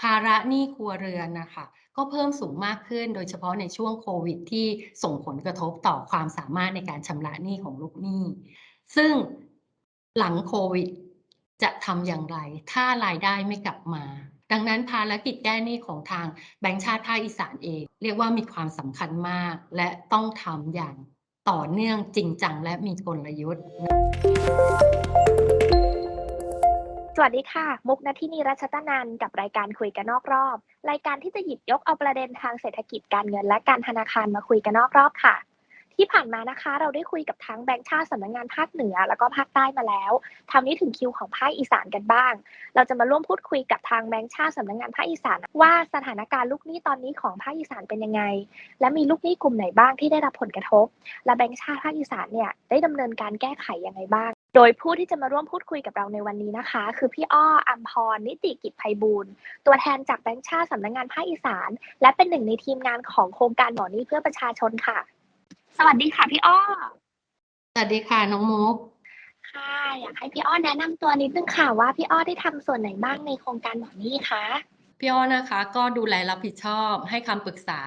ภาระหนี้ครัวเรือนนะคะก็เพิ่มสูงมากขึ้นโดยเฉพาะในช่วงโควิดที่ส่งผลกระทบต่อความสามารถในการชำระหนี้ของลูกหนี้ ซึ่งหลังโควิดจะทำอย่างไร ถ้ารายได้ไม่กลับมา ดังนั้นภารกิจแก้หนี้ของทางแบงก์ชาติภาคอีสานเอง เรียกว่ามีความสำคัญมาก และต้องทำอย่างต่อเนื่องจริงจังและมีกลยุทธ์ วัสดีค่ะ มุกนาทินีรัชตนันท์กับรายการคุยกันนอกรอบ รายการที่จะหยิบยกเอาประเด็นทางเศรษฐกิจการเงินและการธนาคารมาคุยกันนอกรอบค่ะ ที่ผ่านมานะคะ เราได้คุยกับทั้งแบงค์ชาติสำนักงานภาคเหนือ แล้วก็ภาคใต้มาแล้วทำนี้ถึงคิวของภาคอีสานกันบ้าง เราจะมาร่วมพูดคุยกับทางแบงค์ชาติสำนักงานภาคอีสาน ว่าสถานการณ์ลูกหนี้ตอนนี้ของภาคอีสานเป็นยังไง และมีลูกหนี้กลุ่มไหนบ้างที่ได้รับผลกระทบ และแบงค์ชาติภาคอีสานเนี่ยได้ดำเนินการแก้ไขยังไงบ้าง โดยผู้ที่จะมาร่วมพูดคุยกับเราในวันนี้นะคะ คือพี่อ้ออัมพร นิติกิจไพบูลย์ตัวแทนจากแบงค์ชาติสำนักงานภาคอีสาน และเป็นหนึ่งในทีมงานของโครงการหมอหนี้เพื่อประชาชนค่ะ สวัสดีค่ะพี่อ้อ สวัสดีค่ะน้องมุกค่ะอยากให้พี่อ้อแนะนำตัวนิดนึงค่ะว่าพี่อ้อได้ทำส่วนไหนบ้างในโครงการหมอหนี้คะพี่อ้อนะคะ ก็ดูแลรับผิดชอบให้คำปรึกษา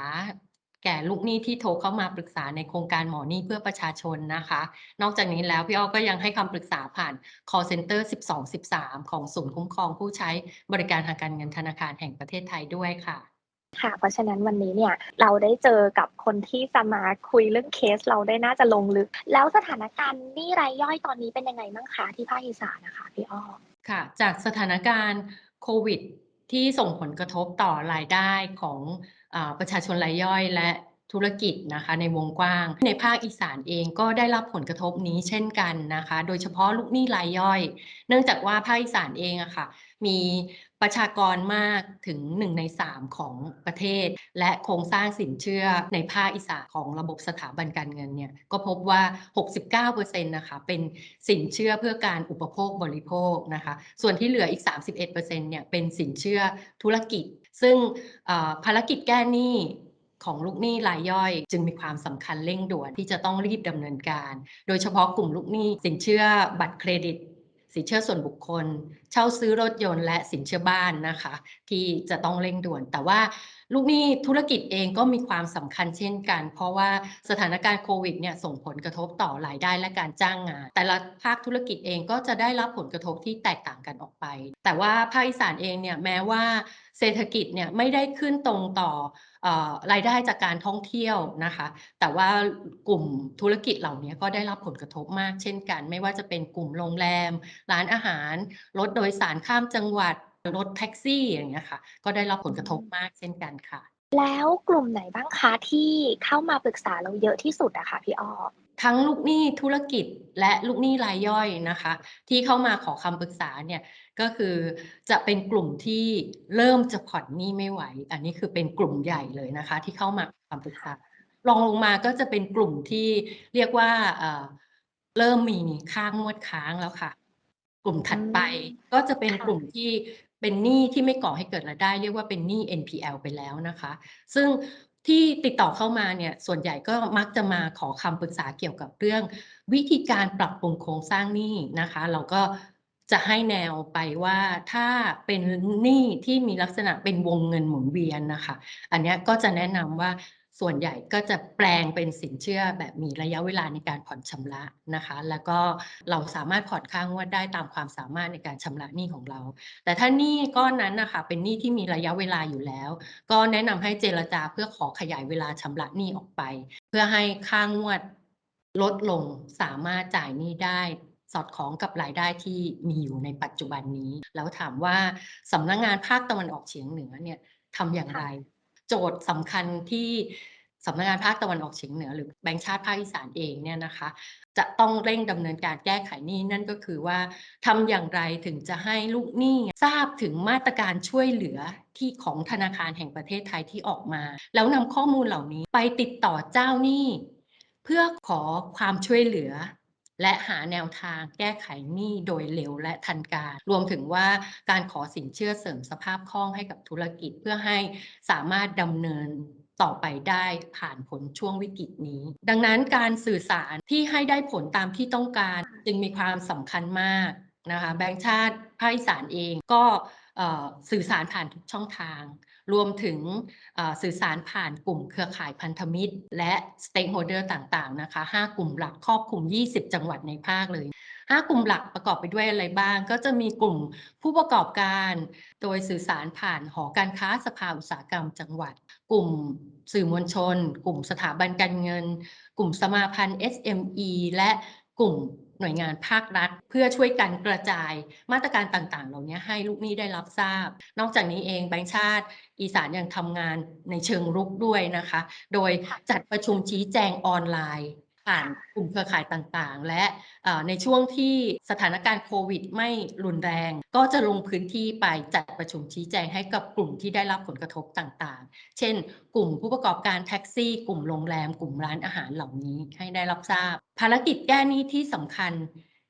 แก่ลูกหนี้ที่โทรเข้ามาปรึกษาในโครงการหมอหนี้เพื่อประชาชนนะคะ นอกจากนี้แล้วพี่อ้อก็ยังให้คำปรึกษาผ่าน call center 12 13 ของศูนย์คุ้มครองผู้ใช้บริการทางการเงินธนาคารแห่งประเทศไทยด้วยค่ะค่ะเพราะฉะนั้นวันนี้เนี่ยเราได้เจอกับคนที่จะมาคุยเรื่องเคสเราได้น่าจะลงลึก แล้วสถานการณ์หนี้รายย่อยตอนนี้เป็นยังไงบ้างคะที่ภาคอีสานนะคะพี่อ้อค่ะ จากสถานการณ์โควิดที่ส่งผลกระทบต่อรายได้ของอา ประชาชนรายย่อยและธุรกิจนะคะในวงกว้าง ในภาคอีสานเองก็ได้รับผลกระทบนี้เช่นกันนะคะ โดยเฉพาะลูกหนี้รายย่อย เนื่องจากว่าภาคอีสานเองอะค่ะมีประชากรมากถึง 1 ใน 3 ของประเทศ และโครงสร้างสินเชื่อในภาคอีสานของระบบสถาบันการเงินเนี่ยก็พบว่า 69%นะคะเป็นสินเชื่อเพื่อการอุปโภคบริโภคนะคะ ส่วนที่เหลืออีก 31%เนี่ยเป็นสินเชื่อธุรกิจ ซึ่งภารกิจแก้หนี้ของลูกหนี้รายย่อย จึงมีความสำคัญเร่งด่วนที่จะต้องรีบดำเนินการ โดยเฉพาะกลุ่มลูกหนี้สินเชื่อบัตรเครดิต สินเชื่อส่วนบุคคล เช่าซื้อรถยนต์และสินเชื่อบ้านนะคะ ที่จะต้องเร่งด่วน แต่ว่าลูกหนี้ธุรกิจเองก็มีความสำคัญเช่นกัน เพราะว่าสถานการณ์โควิดเนี่ยส่งผลกระทบต่อรายได้และการจ้างงาน แต่ละภาคธุรกิจเองก็จะได้รับผลกระทบที่แตกต่างกันออกไป แต่ว่าภาคอีสานเองเนี่ยแม้ว่าเศรษฐกิจเนี่ยไม่ได้ขึ้นตรงต่ออรายได้จากการท่องเที่ยวนะคะ แต่ว่ากลุ่มธุรกิจเหล่านี้ก็ได้รับผลกระทบมากเช่นกัน ไม่ว่าจะเป็นกลุ่มโรงแรม ร้านอาหาร รถโดยสารข้ามจังหวัด รถแท็กซี่อย่างเงี้ยค่ะ ก็ได้รับผลกระทบมากเช่นกันค่ะ แล้วกลุ่มไหนบ้างคะที่เข้ามาปรึกษาเราเยอะที่สุดอะคะพี่อ้อทั้งลูกหนี้ธุรกิจและลูกหนี้รายย่อยนะคะ ที่เข้ามาขอคำปรึกษาเนี่ยก็คือจะเป็นกลุ่มที่เริ่มจะผ่อนหนี้ไม่ไหว อันนี้คือเป็นกลุ่มใหญ่เลยนะคะ ที่เข้ามาขอคำปรึกษารองลงมาก็จะเป็นกลุ่มที่เรียกว่าเอ่อเริ่มมีค่างวดค้างแล้วค่ะ กลุ่มถัดไปอืมก็จะเป็นค่ะกลุ่มที่ เป็นหนี้ที่ไม่ก่อให้เกิดรายได้ เรียกว่าเป็นหนี้ NPL ไปแล้วนะคะ ซึ่งที่ติดต่อเข้ามาเนี่ยส่วนใหญ่ก็มักจะมาขอคำปรึกษาเกี่ยวกับเรื่อง วิธีการปรับปรุงโครงสร้างหนี้นะคะ เราก็จะให้แนวไปว่าถ้าเป็นหนี้ที่มีลักษณะเป็นวงเงินหมุนเวียนนะคะ อันนี้ก็จะแนะนำว่า ส่วนใหญ่ก็จะแปลงเป็นสินเชื่อแบบมีระยะเวลาในการผ่อนชำระนะคะ แล้วก็เราสามารถผ่อนค่างวดได้ตามความสามารถในการชำระหนี้ของเรา แต่ถ้าหนี้ก้อนนั้นนะคะเป็นหนี้ที่มีระยะเวลาอยู่แล้ว ก็แนะนำให้เจรจาเพื่อขอขยายเวลาชำระหนี้ออกไป เพื่อให้ค่างวดลดลงสามารถจ่ายหนี้ได้สอดคล้องกับรายได้ที่มีอยู่ในปัจจุบันนี้ แล้วถามว่าสำนักงานภาคตะวันออกเฉียงเหนือเนี่ยทำอย่างไร จทย์สำคัญที่สำนักงานภาคตะวันออกเฉียงเหนือ หรือแบงก์ชาติภาคอีสานเองเนี่ยนะคะ จะต้องเร่งดำเนินการแก้ไขนี้นั่นก็คือว่าทำอย่างไรถึงจะให้ลูกหนี้ทราบถึงมาตรการช่วยเหลือที่ของธนาคารแห่งประเทศไทยที่ออกมา แล้วนำข้อมูลเหล่านี้ไปติดต่อเจ้าหนี้ เพื่อขอความช่วยเหลือ และหาแนวทางแก้ไขหนี้โดยเร็วและทันการ รวมถึงว่าการขอสินเชื่อเสริมสภาพคล่องให้กับธุรกิจเพื่อให้สามารถดำเนินต่อไปได้ผ่านพ้นช่วงวิกฤตนี้ ดังนั้นการสื่อสารที่ให้ได้ผลตามที่ต้องการ จึงมีความสำคัญมากนะคะแบงก์ชาติภาคอีสานเองก็สื่อสารผ่านทุกช่องทาง รวมถึงสื่อสารผ่านกลุ่มเครือข่ายพันธมิตร และ stakeholder ต่างๆนะคะ5กลุ่มหลักครอบคลุม 20 จังหวัดในภาคเลย5กลุ่มหลักประกอบไปด้วยอะไรบ้าง ก็จะมีกลุ่มผู้ประกอบการ โดยสื่อสารผ่านหอการค้าสภาอุตสาหกรรมจังหวัด กลุ่มสื่อมวลชน กลุ่มสถาบันการเงิน กลุ่มสมาพันธ์ SME และกลุ่ม หน่วยงานภาครัฐ เพื่อช่วยกันกระจายมาตรการต่างๆ เหล่านี้ให้ลูกหนี้ได้รับทราบ นอกจากนี้เองแบงค์ชาติอีสานยังทำงานในเชิงรุกด้วยนะคะ โดยจัดประชุมชี้แจงออนไลน์ ผ่านกลุ่มเครือข่ายต่างๆ และเอ่อในช่วงที่สถานการณ์โควิดไม่รุนแรง ก็จะลงพื้นที่ไปจัดประชุมชี้แจงให้กับกลุ่มที่ได้รับผลกระทบต่างๆ เช่น กลุ่มผู้ประกอบการแท็กซี่ กลุ่มโรงแรม กลุ่มร้านอาหารเหล่านี้ให้ได้รับทราบ ภารกิจแก้หนี้ที่สำคัญ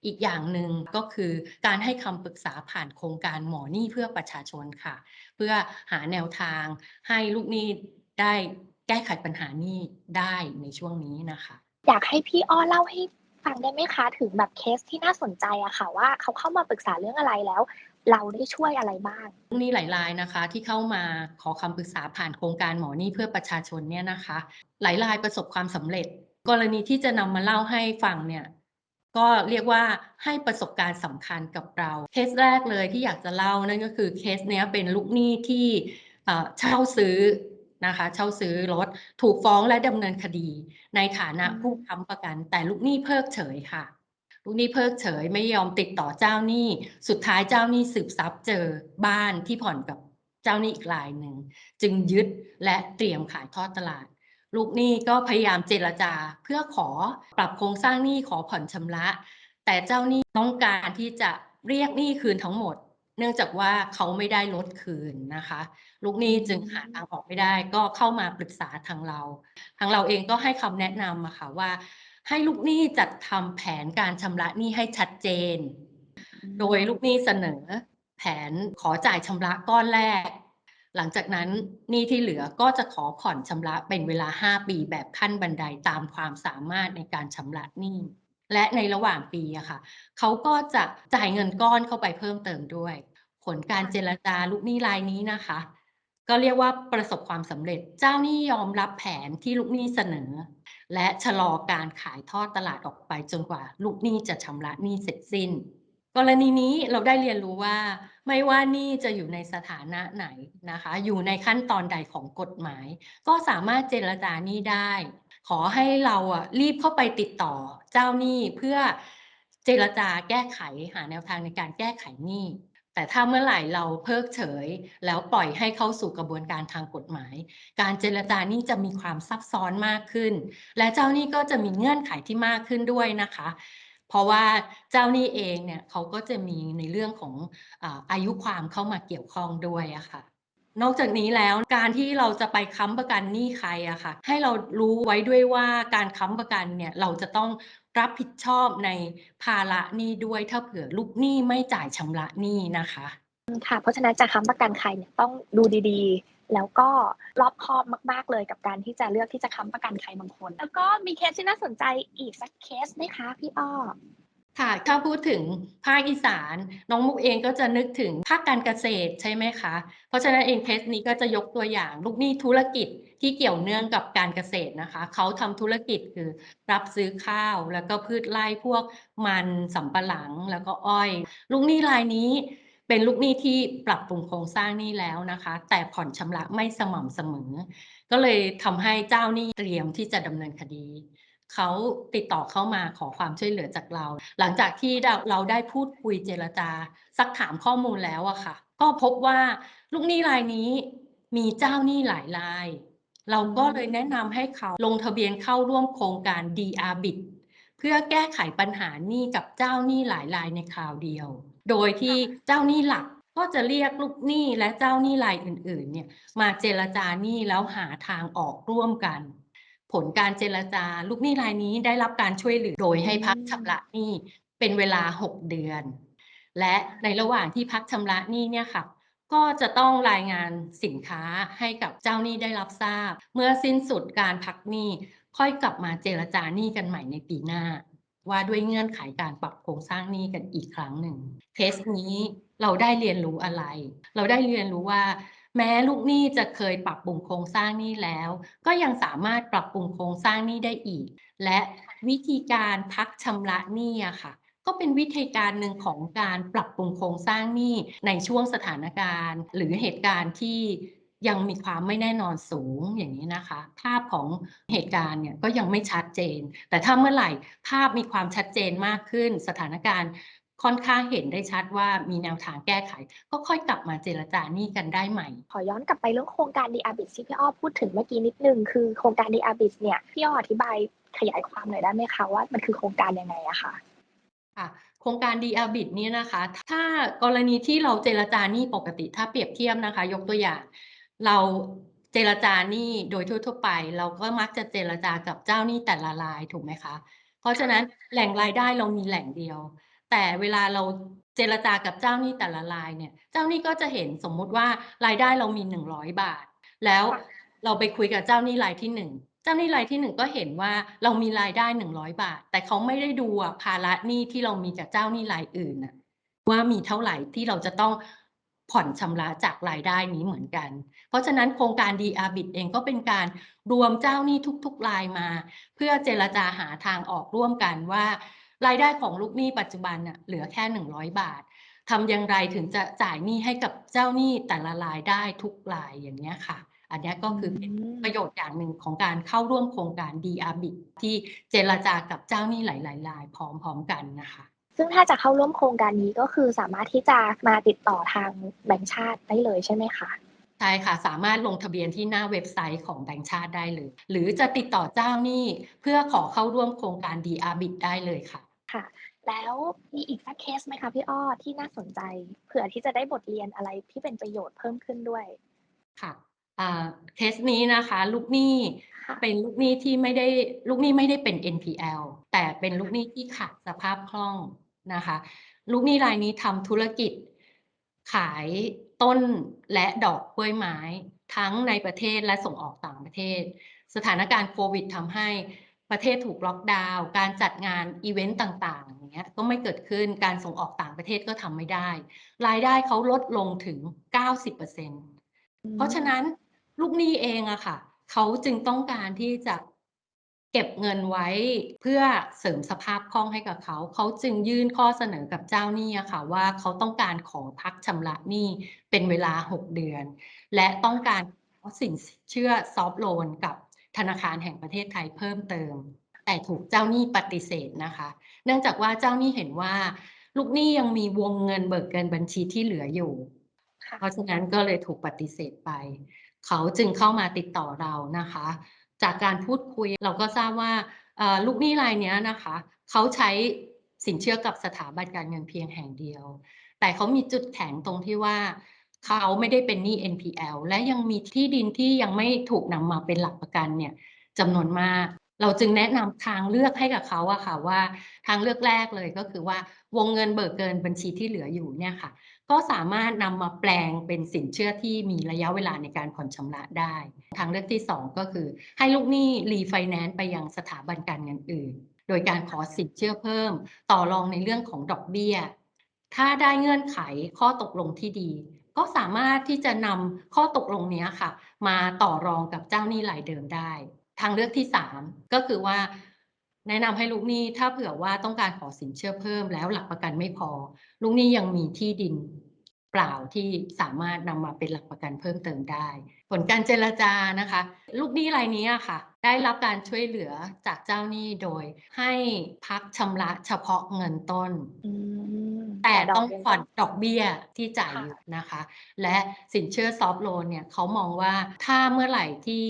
อีกอย่างหนึ่งก็คือการให้คำปรึกษาผ่านโครงการหมอหนี้เพื่อประชาชนค่ะ เพื่อหาแนวทางให้ลูกหนี้ได้แก้ไขปัญหาหนี้ได้ในช่วงนี้นะคะ อยากให้พี่อ้อเล่าให้ฟังได้ไหมคะถึงแบบเคสที่น่าสนใจอะค่ะ ว่าเขาเข้ามาปรึกษาเรื่องอะไรแล้ว เราได้ช่วยอะไรบ้างลูกหนี้หลายรายนะคะ ที่เข้ามาขอคำปรึกษาผ่านโครงการหมอนี้เพื่อประชาชนเนี่ยนะคะ หลายรายประสบความสำเร็จ กรณีที่จะนำมาเล่าให้ฟังเนี่ยก็เรียกว่าให้ประสบการณ์สำคัญกับเรา เคสแรกเลยที่อยากจะเล่านั่นก็คือเคสเนี้ยเป็นลูกหนี้ที่เช่าซื้อ นะคะเช่าซื้อรถถูกฟ้องและดำเนินคดี ในฐานะอืมผู้ค้ำประกัน แต่ลูกหนี้เพิกเฉยค่ะลูกหนี้เพิกเฉยไม่ยอมติดต่อเจ้าหนี้ สุดท้ายเจ้าหนี้สืบทรัพย์เจอบ้านที่ผ่อนกับเจ้าหนี้อีกรายหนึ่ง จึงยึดและเตรียมขายทอดตลาด ลูกหนี้ก็พยายามเจรจาเพื่อขอปรับโครงสร้างหนี้ขอผ่อนชำระ แต่เจ้าหนี้ต้องการที่จะเรียกหนี้คืนทั้งหมด เนื่องจากว่าเขาไม่ได้ลดคืนนะคะ ลูกหนี้จึงหาทางออกไม่ได้ ก็เข้ามาปรึกษาทางเรา ทางเราเองก็ให้คำแนะนำอะค่ะว่า ให้ลูกหนี้จัดทำแผนการชำระหนี้ให้ชัดเจน โดยลูกหนี้เสนอ แผนขอจ่ายชำระก้อนแรก หลังจากนั้นหนี้ที่เหลือก็จะขอผ่อนชำระเป็นเวลา 5 ปีแบบขั้นบันไดตามความสามารถในการชำระหนี้และในระหว่างปีอะค่ะเขาก็จะจ่ายเงินก้อนเข้าไปเพิ่มเติมด้วย ผลการเจรจาลูกหนี้รายนี้นะคะ ก็เรียกว่าประสบความสำเร็จ เจ้าหนี้ยอมรับแผนที่ลูกหนี้เสนอ และชะลอการขายทอดตลาดออกไปจนกว่า ลูกหนี้จะชำระหนี้เสร็จสิ้น กรณีนี้เราได้เรียนรู้ว่า ไม่ว่าหนี้จะอยู่ในสถานะไหนนะคะ อยู่ในขั้นตอนใดของกฎหมาย ก็สามารถเจรจาหนี้ได้ ขอให้เราอะรีบเข้าไปติดต่อเจ้าหนี้เพื่อเจรจาแก้ไขหาแนวทางในการแก้ไขหนี้ แต่ถ้าเมื่อไหร่เราเพิกเฉย แล้วปล่อยให้เข้าสู่กระบวนการทางกฎหมาย การเจรจานี้จะมีความซับซ้อนมากขึ้น และเจ้านี้ก็จะมีเงื่อนไขที่มากขึ้นด้วยนะคะ เพราะว่าเจ้านี้เองเนี่ยเขาก็จะมีในเรื่องของอาอายุความเข้ามาเกี่ยวข้องด้วยอะค่ะนอกจากนี้แล้วการที่เราจะไปค้ำประกันหนี้ใครอะค่ะ ให้เรารู้ไว้ด้วยว่าการค้ำประกันเนี่ยเราจะต้อง รับผิดชอบในภาระหนี้ด้วยถ้าเผื่อลูกหนี้ไม่จ่ายชำระหนี้นะคะค่ะเพราะฉะนั้นจะค้ำประกันใครเนี่ยต้องดูดีๆ แล้วก็รอบคอบมากๆเลยกับการที่จะเลือกที่จะค้ำประกันใครบางคน แล้วก็มีเคสที่น่าสนใจอีกสักเคสไหมคะพี่อ้อ ค่ะถ้าพูดถึงภาคอีสาน น้องมุกเองก็จะนึกถึงภาคการเกษตรใช่ไหมคะ เพราะฉะนั้นเองเคสนี้ก็จะยกตัวอย่างลูกหนี้ธุรกิจที่เกี่ยวเนื่องกับการเกษตรนะคะ เขาทำธุรกิจคือรับซื้อข้าว แล้วก็พืชไร่พวกมันสำปะหลังแล้วก็อ้อย ลูกหนี้รายนี้เป็นลูกหนี้ที่ปรับปรุงโครงสร้างหนี้แล้วนะคะ แต่ผ่อนชำระไม่สม่ำเสมอ ก็เลยทำให้เจ้าหนี้เตรียมที่จะดำเนินคดี เขาติดต่อเข้ามาขอความช่วยเหลือจากเรา หลังจากที่เราได้พูดคุยเจรจา ซักถามข้อมูลแล้วอะค่ะ ก็พบว่าลูกหนี้รายนี้มีเจ้าหนี้หลายราย เราก็เลยแนะนำให้เขาลงทะเบียนเข้าร่วมโครงการ DR b i t เพื่อแก้ไขปัญหาหนี้กับเจ้าหนี้หลายรายในคราวเดียว โดยที่เจ้าหนี้หลักก็จะเรียกลูกหนี้และเจ้าหนี้รายอื่นๆเนี่ยมาเจรจาหนี้แล้วหาทางออกร่วมกัน ผลการเจรจา ลูกหนี้รายนี้ได้รับการช่วยเหลือโดยให้พักชำระหนี้เป็นเวลา 6 เดือน และในระหว่างที่พักชำระหนี้เนี่ยค่ะก็จะต้องรายงานสินค้าให้กับเจ้าหนี้ได้รับทราบ เมื่อสิ้นสุดการพักหนี้ค่อยกลับมาเจรจาหนี้กันใหม่ในปีหน้า ว่าด้วยเงื่อนไขการปรับโครงสร้างหนี้กันอีกครั้งหนึ่งเคสนี้เราได้เรียนรู้อะไร เราได้เรียนรู้ว่า แม้ลูกหนี้จะเคยปรับปรุงโครงสร้างหนี้แล้ว ก็ยังสามารถปรับปรุงโครงสร้างหนี้ได้อีก และวิธีการพักชำระหนี้อะค่ะ ก็เป็นวิธีการหนึ่งของการปรับปรุงโครงสร้างหนี้ในช่วงสถานการณ์ หรือเหตุการณ์ที่ยังมีความไม่แน่นอนสูงอย่างนี้นะคะ ภาพของเหตุการณ์เนี่ยก็ยังไม่ชัดเจน แต่ถ้าเมื่อไหร่ภาพมีความชัดเจนมากขึ้น สถานการณ์ ค่อนข้างเห็นได้ชัดว่ามีแนวทางแก้ไข ก็ค่อยกลับมาเจรจาหนี้กันได้ใหม่ ขอย้อนกลับไปเรื่องโครงการ d r b i t ที่พี่อ้อพูดถึงเมื่อกี้นิดนึงคือโครงการ d r b i t เนี่ยพี่อ้ออธิบายขยายความหน่อยได้ไหมคะว่ามันคือโครงการยังไงอะคะค่ะโครงการ d r b i t เนี่ยนะคะ ถ้ากรณีที่เราเจรจาหนี้ปกติถ้าเปรียบเทียบนะคะ ยกตัวอย่าง เราเจรจาหนี้โดยทั่วๆไป เราก็มักจะเจรจากับเจ้าหนี้แต่ละรายถูกไหมคะ เพราะฉะนั้นแหล่งรายได้เรามีแหล่งเดียว แต่เวลาเราเจรจากับเจ้าหนี้แต่ละรายเนี่ย เจ้าหนี้ก็จะเห็นสมมุติว่ารายได้เรามี100บาท แล้วค่ะเราไปคุยกับเจ้าหนี้รายที่หนึ่งเจ้าหนี้รายที่หนึ่งก็เห็นว่าเรามีรายได้100บาท แต่เขาไม่ได้ดูอะภาระหนี้ที่เรามีกับเจ้าหนี้รายอื่นน่ะว่ามีเท่าไหร่ที่เราจะต้องผ่อนชำระจากรายได้นี้เหมือนกัน เพราะฉะนั้นโครงการ d r b i t เองก็เป็นการรวมเจ้าหนี้ทุกๆรายมา เพื่อเจรจาหาทางออกร่วมกันว่า รายได้ของลูกหนี้ปัจจุบันน่ะเหลือแค่ 100 บาททำอย่างไรถึงจะจ่ายหนี้ให้กับเจ้าหนี้แต่ละรายได้ทุกรายอย่างเนี้ยค่ะ อันนี้ก็คือเป็นประโยชน์อย่างหนึ่งของการเข้าร่วมโครงการ d r b i ที่เจรจากับเจ้าหนี้หลายๆรายพร้อมๆกันนะคะซึ่งถ้าจะเข้าร่วมโครงการนี้ก็คือสามารถที่จะมาติดต่อทางแบงก์ชาติได้เลยใช่ไหมคะ ช่ค่ะสามารถลงทะเบียนที่หน้าเว็บไซต์ของแบงก์ชาติได้เลย หรือจะติดต่อเจ้าหนี้เพื่อขอเข้าร่วมโครงการ d r b i t ได้เลยค่ะค่ะแล้วมีอีกสักเคสไหมคะพี่อ้อที่น่าสนใจเผื่อที่จะได้บทเรียนอะไรที่เป็นประโยชน์เพิ่มขึ้นด้วยค่ะอ่าเคสนี้นะคะ ลูกหนี้ค่ะเป็นลูกหนี้ที่ไม่ได้ลูกหนี้ไม่ได้เป็น NPL แต่เป็นลูกหนี้ที่ขาดสภาพคล่องนะคะ ลูกหนี้รายนี้ทำธุรกิจขาย ต้นและดอกกล้วยไม้ ทั้งในประเทศและส่งออกต่างประเทศ สถานการณ์โควิดทำให้ประเทศถูกล็อกดาวน์การจัดงานอีเวนต์ต่างๆอย่างเงี้ยก็ไม่เกิดขึ้นการส่งออกต่างประเทศก็ทำไม่ได้ รายได้เขาลดลงถึง 90%เพราะฉะนั้นลูกหนี้เองอะค่ะเขาจึงต้องการที่จะ เก็บเงินไว้เพื่อเสริมสภาพคล่องให้กับเขา เขาจึงยื่นข้อเสนอกับเจ้าหนี้อะค่ะว่าเขาต้องการขอพักชำระหนี้เป็นเวลา 6 เดือน และต้องการขอสินเชื่อซอฟโลนกับธนาคารแห่งประเทศไทยเพิ่มเติม แต่ถูกเจ้าหนี้ปฏิเสธนะคะ เนื่องจากว่าเจ้าหนี้เห็นว่า ลูกหนี้ยังมีวงเงินเบิกเกินบัญชีที่เหลืออยู่ค่ะเพราะฉะนั้นก็เลยถูกปฏิเสธไป เขาจึงเข้ามาติดต่อเรานะคะ จากการพูดคุยเราก็ทราบว่าลูกหนี้รายนี้นะคะ เขาใช้สินเชื่อกับสถาบันการเงินเพียงแห่งเดียว แต่เขามีจุดแข็งตรงที่ว่าเขาไม่ได้เป็นหนี้ NPL และยังมีที่ดินที่ยังไม่ถูกนำมาเป็นหลักประกันเนี่ยจำนวนมาก เราจึงแนะนำทางเลือกให้กับเขาอะค่ะว่าทางเลือกแรกเลยก็คือว่าวงเงินเบิกเกินบัญชีที่เหลืออยู่เนี่ยค่ะ ก็สามารถนำมาแปลงเป็นสินเชื่อที่มีระยะเวลาในการผ่อนชำระได้ ทางเลือกที่ 2 ก็คือ ให้ลูกหนี้รีไฟแนนซ์ไปยังสถาบันการเงินอื่น โดยการขอสินเชื่อเพิ่ม ต่อรองในเรื่องของดอกเบี้ย ถ้าได้เงื่อนไขข้อตกลงที่ดี ก็สามารถที่จะนำข้อตกลงนี้ค่ะ มาต่อรองกับเจ้าหนี้รายเดิมได้ ทางเลือกที่ 3 ก็คือว่าแนะนำให้ลูกหนี้ถ้าเผื่อว่าต้องการขอสินเชื่อเพิ่มแล้วหลักประกันไม่พอ ลูกหนี้ยังมีที่ดิน เปล่าที่สามารถนำมาเป็นหลักประกันเพิ่มเติมได้ ผลการเจรจานะคะ ลูกหนี้รายนี้อะค่ะ ได้รับการช่วยเหลือจากเจ้าหนี้โดยให้พักชำระเฉพาะเงินต้นอืมแต่ต้องดกยังผ่อนดอกเบี้ยที่จ่ายค่ะอยู่นะคะ และสินเชื่อซอฟโลนเนี่ยเขามองว่าถ้าเมื่อไหร่ที่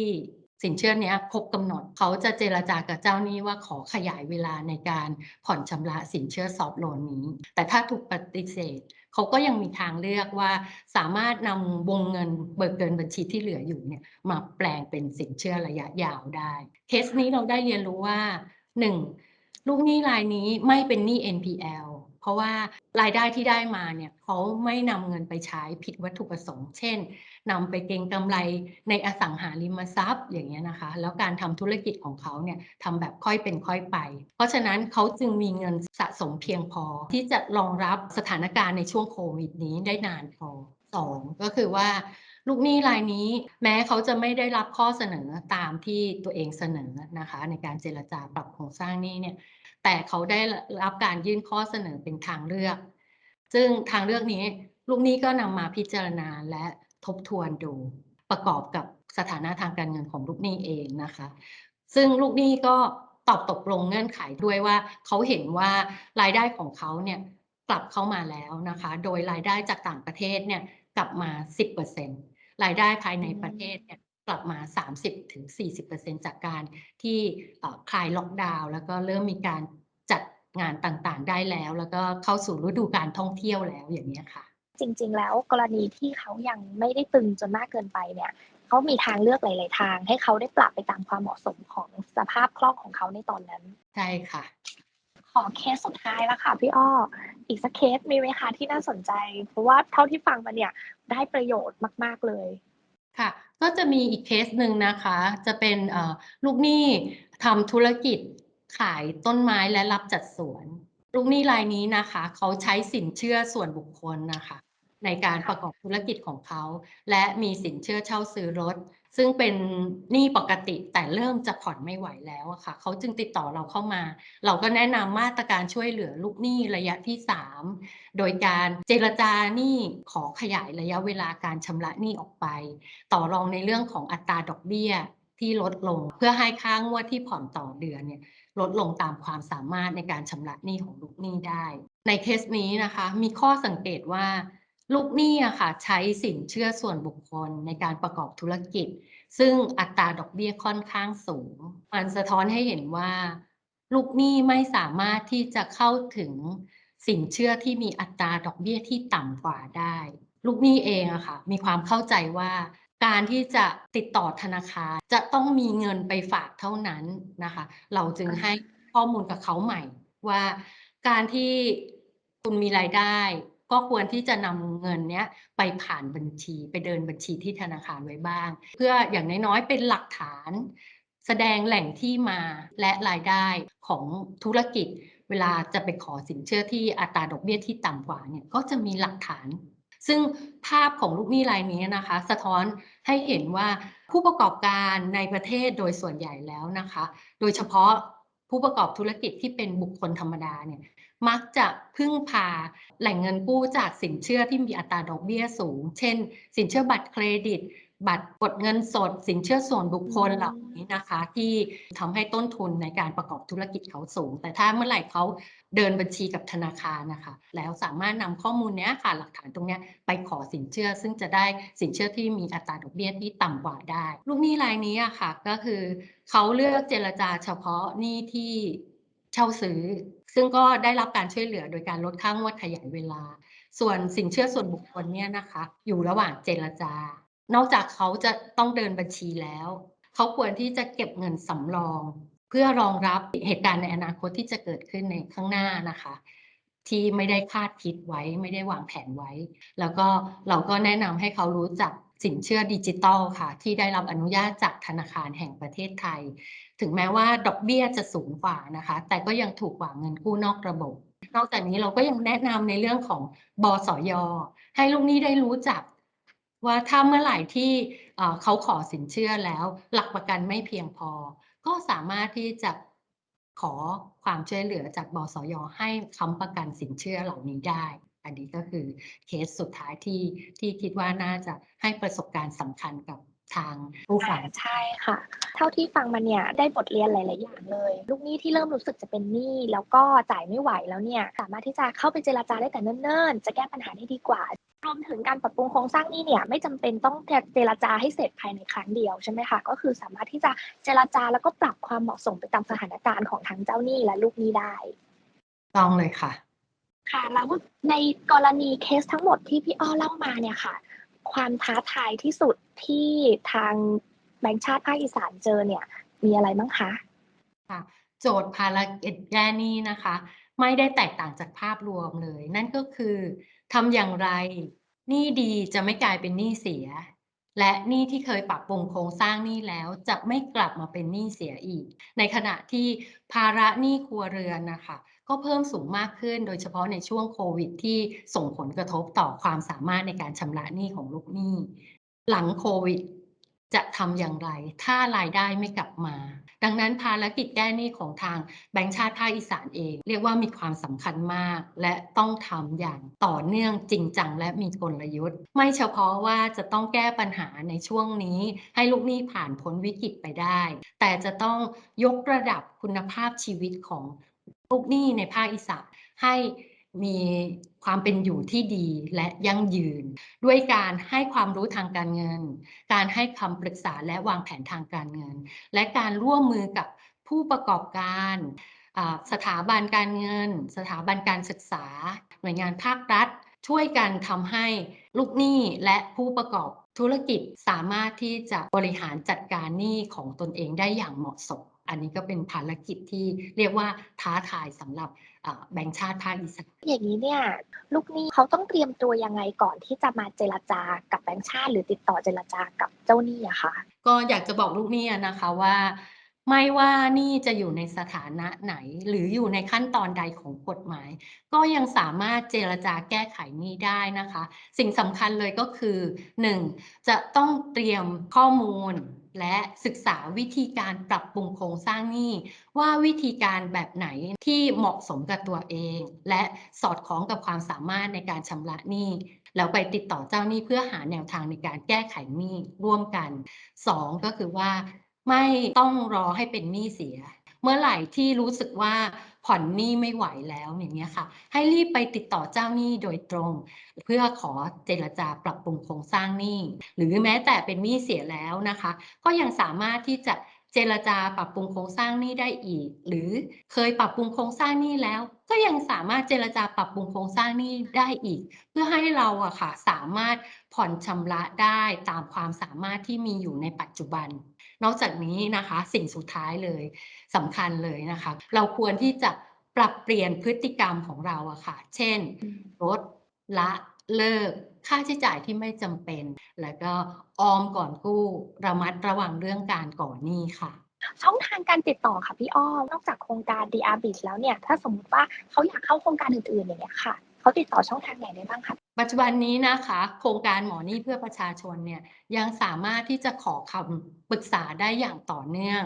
สินเชื่อเนี้ยครบกำหนด เขาจะเจรจากับเจ้าหนี้ว่าขอขยายเวลาในการผ่อนชำระสินเชื่อซอฟโลนนี้ แต่ถ้าถูกปฏิเสธเขาก็ยังมีทางเลือกว่าสามารถนำวงเงินเบิกเกินบัญชีที่เหลืออยู่เนี่ยมาแปลงเป็นสินเชื่อระยะยาวได้ เคสนี้เราได้เรียนรู้ว่าหนึ่งลูกหนี้รายนี้ไม่เป็นหนี้ NPL เพราะว่ารายได้ที่ได้มาเนี่ยเขาไม่นำเงินไปใช้ผิดวัตถุประสงค์ เช่น นำไปเก็งกำไรในอสังหาริมทรัพย์อย่างเงี้ยนะคะ แล้วการทำธุรกิจของเขาเนี่ยทำแบบค่อยเป็นค่อยไป เพราะฉะนั้นเขาจึงมีเงินสะสมเพียงพอ ที่จะรองรับสถานการณ์ในช่วงโควิดนี้ได้นานพอสองก็คือว่าลูกหนี้รายนี้แม้เขาจะไม่ได้รับข้อเสนอตามที่ตัวเองเสนอนะคะ ในการเจรจาปรับโครงสร้างหนี้เนี่ยแต่เขาได้รับการยื่นข้อเสนอเป็นทางเลือก ซึ่งทางเลือกนี้ลูกหนี้ก็นำมาพิจารณาและ ทบทวนดูประกอบกับสถานะทางการเงินของลูกหนี้เองนะคะ ซึ่งลูกหนี้ก็ตอบตกลงเงื่อนไขด้วยว่าเขาเห็นว่ารายได้ของเขาเนี่ยกลับเข้ามาแล้วนะคะ โดยรายได้จากต่างประเทศเนี่ยกลับมา 10%รายได้ภายในประเทศเนี่ยกลับมา 30-40%จากการที่คลายล็อกดาวน์แล้วก็เริ่มมีการจัดงานต่างๆ ได้แล้ว แล้วก็เข้าสู่ฤดูการท่องเที่ยวแล้วอย่างนี้ค่ะ จริง ๆ แล้วกรณีที่เขายังไม่ได้ตึงจนมากเกินไปเนี่ยเขามีทางเลือกหลาย ๆ ทาง ให้เขาได้ปรับไปตามความเหมาะสมของสภาพคล่องของเขาในตอนนั้น ใช่ค่ะ ขอเคสสุดท้ายแล้วค่ะพี่อ้อ อีกสักเคสมีไหมคะที่น่าสนใจ เพราะว่าเท่าที่ฟังมาเนี่ยได้ประโยชน์มาก ๆ เลยค่ะ ก็จะมีอีกเคสหนึ่งนะคะ จะเป็นเอ่อลูกหนี้ทำธุรกิจขายต้นไม้และรับจัดสวน ลูกหนี้รายนี้นะคะ เขาใช้สินเชื่อส่วนบุคคลนะคะ ในการประกอบธุรกิจของเขา และมีสินเชื่อเช่าซื้อรถ ซึ่งเป็นหนี้ปกติแต่เริ่มจะผ่อนไม่ไหวแล้วอะค่ะเขาจึงติดต่อเราเข้ามา เราก็แนะนำมาตรการช่วยเหลือลูกหนี้ระยะที่ 3 โดยการเจรจาหนี้ขอขยายระยะเวลาการชำระหนี้ออกไป ต่อรองในเรื่องของอัตราดอกเบี้ยที่ลดลงเพื่อให้ค่างวดที่ผ่อนต่อเดือนเนี่ยลดลงตามความสามารถในการชำระหนี้ของลูกหนี้ได้ ในเคสนี้นะคะ มีข้อสังเกตว่า ลูกหนี้อะค่ะใช้สินเชื่อส่วนบุคคลในการประกอบธุรกิจ ซึ่งอัตราดอกเบี้ยค่อนข้างสูง มันสะท้อนให้เห็นว่า ลูกหนี้ไม่สามารถที่จะเข้าถึงสินเชื่อที่มีอัตราดอกเบี้ยที่ต่ำกว่าได้ ลูกหนี้เองอะค่ะ มีความเข้าใจว่าการที่จะติดต่อธนาคารจะต้องมีเงินไปฝากเท่านั้นนะคะ เราจึงให้ข้อมูลกับเขาใหม่ว่าการที่คุณมีรายได้ ก็ควรที่จะนำเงินเนี้ยไปผ่านบัญชีไปเดินบัญชีที่ธนาคารไว้บ้าง เพื่ออย่างน้อยๆเป็นหลักฐาน แสดงแหล่งที่มาและรายได้ของธุรกิจ เวลาจะไปขอสินเชื่อที่อัตราดอกเบี้ยที่ต่ำกว่าเนี่ยก็จะมีหลักฐาน ซึ่งภาพของลูกหนี้รายนี้นะคะ สะท้อนให้เห็นว่าผู้ประกอบการในประเทศโดยส่วนใหญ่แล้วนะคะ โดยเฉพาะผู้ประกอบธุรกิจที่เป็นบุคคลธรรมดาเนี่ย มักจะพึ่งพาแหล่งเงินกู้จากสินเชื่อที่มีอัตราดอกเบี้ยสูง เช่น สินเชื่อบัตรเครดิต บัตรกดเงินสด สินเชื่อส่วนบุคคลเหล่านี้นะคะ ที่ทำให้ต้นทุนในการประกอบธุรกิจเขาสูง แต่ถ้าเมื่อไหร่เขาเดินบัญชีกับธนาคารนะคะ แล้วสามารถนำข้อมูลเนี้ยค่ะหลักฐานตรงเนี้ยไปขอสินเชื่อ ซึ่งจะได้สินเชื่อที่มีอัตราดอกเบี้ยที่ต่ำกว่าได้ ลูกหนี้รายนี้อะค่ะก็คือเขาเลือกเจรจาเฉพาะหนี้ที่เช่าซื้อ ซึ่งก็ได้รับการช่วยเหลือโดยการลดค่างวดขยายเวลา ส่วนสินเชื่อส่วนบุคคลเนี่ยนะคะ อยู่ระหว่างเจรจา นอกจากเขาจะต้องเดินบัญชีแล้ว เขาควรที่จะเก็บเงินสำรอง เพื่อรองรับเหตุการณ์ในอนาคตที่จะเกิดขึ้นในข้างหน้านะคะ ที่ไม่ได้คาดคิดไว้ ไม่ได้วางแผนไว้ แล้วก็เราก็แนะนำให้เขารู้จักสินเชื่อดิจิตอลค่ะ ที่ได้รับอนุญาตจากธนาคารแห่งประเทศไทย ถึงแม้ว่าดอกเบี้ยจะสูงกว่านะคะ แต่ก็ยังถูกกว่าเงินกู้นอกระบบ นอกจากนี้เราก็ยังแนะนำในเรื่องของบสย ให้ลูกหนี้ได้รู้จัก ว่าถ้าเมื่อไหร่ที่เขาขอสินเชื่อแล้ว หลักประกันไม่เพียงพอ ก็สามารถที่จะขอความช่วยเหลือจากบสย ให้ค้ำประกันสินเชื่อเหล่านี้ได้ อันนี้ก็คือเคสสุดท้ายที่ที่คิดว่าน่าจะให้ประสบการณ์สำคัญกับทางผู้อ่าฟังใช่ค่ะ เท่าที่ฟังมาเนี่ยได้บทเรียนหลาย ๆ อย่างเลย ลูกหนี้ที่เริ่มรู้สึกจะเป็นหนี้แล้วก็จ่ายไม่ไหวแล้วเนี่ยสามารถที่จะเข้าไปเจรจาได้แต่เนิ่น ๆ จะแก้ปัญหาได้ดีกว่ารวมถึงการปรับปรุงโครงสร้างหนี้เนี่ยไม่จำเป็นต้องเจรจาให้เสร็จภายในครั้งเดียวใช่ไหมคะก็คือสามารถที่จะเจรจาแล้วก็ปรับความเหมาะสมไปตามสถานการณ์ของทั้งเจ้าหนี้และลูกหนี้ได้ ต้องเลยค่ะ ค่ะแล้วในกรณีเคสทั้งหมดที่พี่อ้อเล่ามาเนี่ยค่ะ ความท้าทายที่สุดที่ทางแบงค์ชาติภาคอีสานเจอเนี่ย มีอะไรบ้างคะค่ะ โจทย์ภารกิจแก้นี้นะคะ ไม่ได้แตกต่างจากภาพรวมเลย นั่นก็คือทำอย่างไรหนี้ดีจะไม่กลายเป็นหนี้เสีย และหนี้ที่เคยปรับปรุงโครงสร้างหนี้แล้วจะไม่กลับมาเป็นหนี้เสียอีก ในขณะที่ภาระหนี้ครัวเรือนนะคะก็เพิ่มสูงมากขึ้นโดยเฉพาะในช่วงโควิด ที่ส่งผลกระทบต่อความสามารถในการชำระหนี้ของลูกหนี้ หลังโควิด จะทำอย่างไร ถ้ารายได้ไม่กลับมา ดังนั้นภารกิจแก้หนี้ของทางแบงก์ชาติภาคอีสานเอง เรียกว่ามีความสำคัญมาก และต้องทำอย่างต่อเนื่องจริงจังและมีกลยุทธ์ ไม่เฉพาะว่าจะต้องแก้ปัญหาในช่วงนี้ ให้ลูกหนี้ผ่านพ้นวิกฤตไปได้ แต่จะต้องยกระดับคุณภาพชีวิตของลูกหนี้ในภาคอีสานให้ มีความเป็นอยู่ที่ดีและยั่งยืน ด้วยการให้ความรู้ทางการเงิน การให้คำปรึกษาและวางแผนทางการเงิน และการร่วมมือกับผู้ประกอบการสถาบันการเงิน สถาบันการศึกษา หน่วยงานภาครัฐ ช่วยกันทำให้ลูกหนี้และผู้ประกอบธุรกิจสามารถที่จะบริหารจัดการหนี้ของตนเองได้อย่างเหมาะสม อันนี้ก็เป็นภารกิจที่เรียกว่าท้าทายสำหรับอ่าแบงก์ชาติภาคอีสานอย่างนี้เนี่ยลูกหนี้เขาต้องเตรียมตัวยังไงก่อนที่จะมาเจรจากับแบงก์ชาติ หรือติดต่อเจรจากับเจ้าหนี้อะคะก็อยากจะบอกลูกหนี้นะคะว่า ไม่ว่านี่จะอยู่ในสถานะไหน หรืออยู่ในขั้นตอนใดของกฎหมาย ก็ยังสามารถเจรจาแก้ไขหนี้ได้นะคะ สิ่งสำคัญเลยก็คือ 1. จะต้องเตรียมข้อมูลและศึกษาวิธีการปรับปรุงโครงสร้างหนี้ ว่าวิธีการแบบไหนที่เหมาะสมกับตัวเอง และสอดคล้องกับความสามารถในการชำระหนี้แล้วไปติดต่อเจ้าหนี้เพื่อหาแนวทางในการแก้ไขหนี้ร่วมกันสองก็คือว่า ไม่ต้องรอให้เป็นหนี้เสีย เมื่อไหร่ที่รู้สึกว่าผ่อนหนี้ไม่ไหวแล้วอย่างเงี้ยค่ะ ให้รีบไปติดต่อเจ้าหนี้โดยตรง เพื่อขอเจรจาปรับปรุงโครงสร้างหนี้ หรือแม้แต่เป็นหนี้เสียแล้วนะคะ ก็ยังสามารถที่จะเจรจาปรับปรุงโครงสร้างหนี้ได้อีก หรือเคยปรับปรุงโครงสร้างหนี้แล้ว ก็ยังสามารถเจรจาปรับปรุงโครงสร้างหนี้ได้อีก เพื่อให้เราอะค่ะสามารถผ่อนชำระได้ตามความสามารถที่มีอยู่ในปัจจุบัน นอกจากนี้นะคะสิ่งสุดท้ายเลยสำคัญเลยนะคะ เราควรที่จะปรับเปลี่ยนพฤติกรรมของเราอะค่ะ เช่นลดละเลิกค่าใช้จ่ายที่ไม่จำเป็น แล้วก็ออมก่อนกู้ระมัดระวังเรื่องการก่อหนี้ค่ะช่องทางการติดต่อค่ะพี่อ้อมนอกจากโครงการ DR b i t แล้วเนี่ย ถ้าสมมติว่าเขาอยากเข้าโครงการอื่นๆอย่างเงี้ยค่ะ เขาติดต่อช่องทางไหนได้บ้างคะปัจจุบันนี้นะคะ โครงการหมอหนี้เพื่อประชาชนเนี่ยยังสามารถที่จะขอคำปรึกษาได้อย่างต่อเนื่อง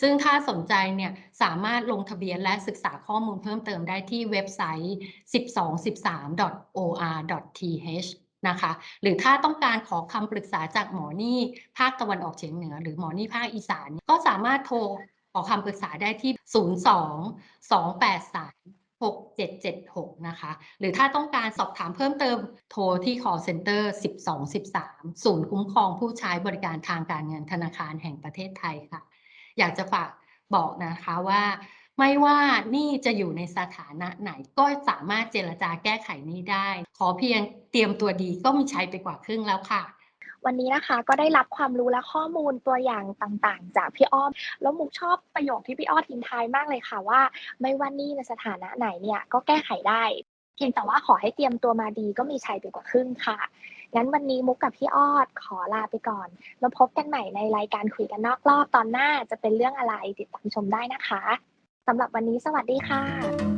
ซึ่งถ้าสนใจเนี่ยสามารถลงทะเบียนและศึกษาข้อมูลเพิ่มเติมได้ที่เว็บไซต์ 1213.or.th นะคะหรือถ้าต้องการขอคำปรึกษาจากหมอหนี้ภาคตะวันออกเฉียงเหนือ หรือหมอหนี้ภาคอีสาน ก็สามารถโทรขอคำปรึกษาได้ที่ 02 283 6776 นะคะ หรือถ้าต้องการสอบถามเพิ่มเติมโทรที่ call center 1213 ศูนย์คุ้มครองผู้ใช้บริการทางการเงินธนาคารแห่งประเทศไทยค่ะ อยากจะฝากบอกนะคะว่า ไม่ว่านี่จะอยู่ในสถานะไหนก็สามารถเจรจาแก้ไขนี้ได้ ขอเพียงเตรียมตัวดีก็มีใช้ไปกว่าครึ่งแล้วค่ะ วันนี้นะคะก็ได้รับความรู้และข้อมูลตัวอย่างต่างๆ จากพี่อ้อม แล้วมุกชอบประโยคที่พี่อ้อทิ้งท้ายมากเลยค่ะว่า ไม่ว่านี่ในสถานะไหนเนี่ยก็แก้ไขได้ เพียงแต่ว่าขอให้เตรียมตัวมาดีก็มีชัยไปกว่าครึ่งค่ะงั้นวันนี้มุกกับพี่อ้อขอลาไปก่อน แล้วพบกันใหม่ในรายการคุยกันนอกรอบตอนหน้าจะเป็นเรื่องอะไรติดตามชมได้นะคะสำหรับวันนี้สวัสดีค่ะ